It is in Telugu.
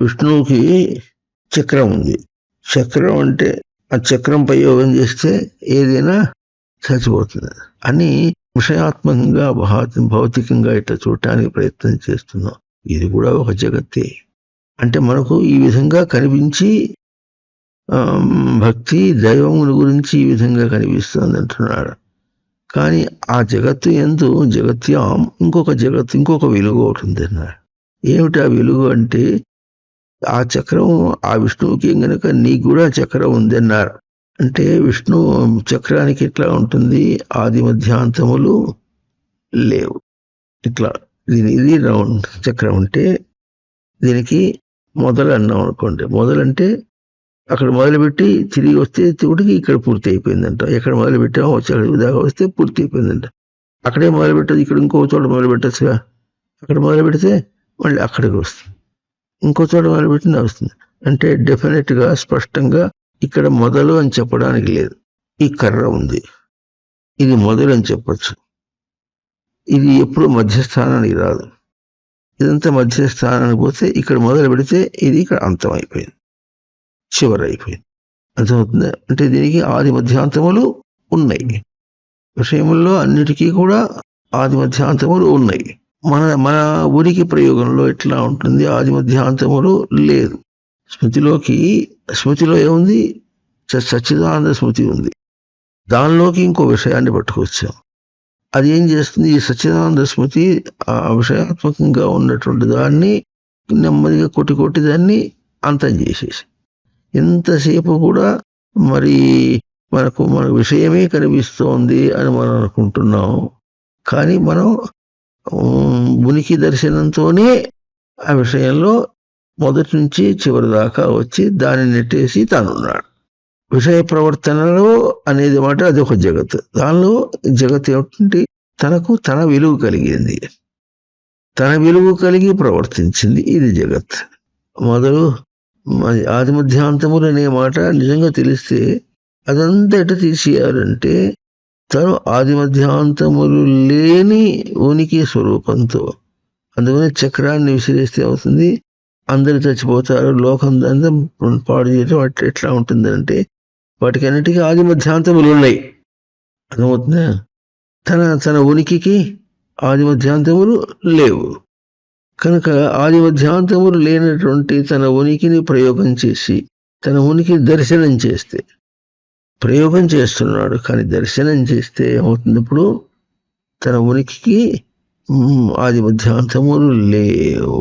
విష్ణువుకి చక్రం ఉంది. చక్రం అంటే ఆ చక్రం ప్రయోగం చేస్తే ఏదైనా చచ్చిపోతుంది అని విషయాత్మకంగా భౌతికంగా ఇట్లా చూడటానికి ప్రయత్నం చేస్తున్నాం. ఇది కూడా ఒక జగత్తే. అంటే మనకు ఈ విధంగా కనిపించి భక్తి దైవముని గురించి ఈ విధంగా కనిపిస్తుంది అంటున్నాడు. కానీ ఆ జగత్తు ఎందు జగత్యాం ఇంకొక జగత్తు ఇంకొక వెలుగు ఒకటి ఉంది అన్నాడు. ఏమిటి ఆ వెలుగు అంటే ఆ చక్రం ఆ విష్ణువుకి గనక నీకు కూడా చక్రం ఉంది అన్నారు అంటే విష్ణు చక్రానికి ఎట్లా ఉంటుంది? ఆది మధ్యాంతములు లేవు. ఇట్లా దీని ఇది రౌండ్ చక్రం అంటే దీనికి మొదలు అన్నాం అనుకోండి. మొదలంటే అక్కడ మొదలుపెట్టి తిరిగి వస్తే తిరిగి ఇక్కడ పూర్తి అయిపోయిందంట. ఎక్కడ మొదలు పెట్టామో వచ్చి అక్కడ దాకా వస్తే పూర్తి అయిపోయిందంట. అక్కడే మొదలు పెట్టదు ఇక్కడ ఇంకో చోట మొదలు పెట్టచ్చుగా అక్కడ మొదలు పెడితే మళ్ళీ అక్కడికి వస్తుంది. ఇంకో చోట మొదలు పెట్టి వస్తుంది అంటే డెఫినెట్గా స్పష్టంగా ఇక్కడ మొదలు అని చెప్పడానికి లేదు. ఈ కర్ర ఉంది. ఇది మొదలు అని చెప్పచ్చు. ఇది ఎప్పుడు మధ్యస్థానానికి రాదు. ఇదంతా మధ్యస్థానానికి పోతే ఇక్కడ మొదలు పెడితే ఇది ఇక్కడ అంతం అయిపోయింది. చివరి అయిపోయింది. అర్థమవుతుంది? అంటే దీనికి ఆది మధ్యాంతములు ఉన్నాయి. విషయముల్లో అన్నిటికీ కూడా ఆది మధ్యాంతములు ఉన్నాయి. మన మన ఉనికి ప్రయోగంలో ఎట్లా ఉంటుంది? ఆది మధ్యాంతములు లేదు. స్మృతిలోకి స్మృతిలో ఏముంది? సచ్చిదానంద స్మృతి ఉంది. దానిలోకి ఇంకో విషయాన్ని పట్టుకొచ్చాం. అది ఏం చేస్తుంది? ఈ సచ్చిదానంద స్మృతి ఆ విషయాత్మకంగా ఉన్నటువంటి దాన్ని నెమ్మదిగా కొట్టి కొట్టి దాన్ని అంతం చేసేసి ఎంతసేపు కూడా మరి మనకు మన విషయమే కనిపిస్తోంది అని మనం అనుకుంటున్నాం. కానీ మనం ఉనికి దర్శనంతోనే ఆ విషయంలో మొదటి నుంచి చివరి దాకా వచ్చి దాన్ని నెట్టేసి తానున్నాడు. విషయ ప్రవర్తనలో అనేది మాట అది ఒక జగత్ దానిలో జగత్ ఏమిటంటే తనకు తన విలువ కలిగింది. తన విలువ కలిగి ప్రవర్తించింది ఇది జగత్. మొదలు ఆదిమధ్యాంతములు ఆది మధ్యాంతములు అనే మాట నిజంగా తెలిస్తే అదంతా ఎట తీసేయాలంటే తను ఆది మధ్యాంతములు లేని ఉనికి స్వరూపంతో అందుకని చక్రాన్ని విసిరేస్తే అవుతుంది అందరు చచ్చిపోతారు లోకం అంతా పాడు చేయడం అట్లా ఎట్లా ఉంటుందంటే వాటికి అన్నిటికీ ఆది మధ్యాంతములు ఉన్నాయి అర్థమవుతుందా? తన తన ఉనికికి ఆది మధ్యాంతములు లేవు. కనుక ఆది మధ్యాంతములు లేనటువంటి తన ఉనికిని ప్రయోగం చేసి తన ఉనికి దర్శనం చేస్తే ప్రయోగం చేస్తున్నాడు కానీ దర్శనం చేస్తే ఏమవుతుంది? ఇప్పుడు తన ఉనికికి ఆది మధ్యాంతములు లేవు.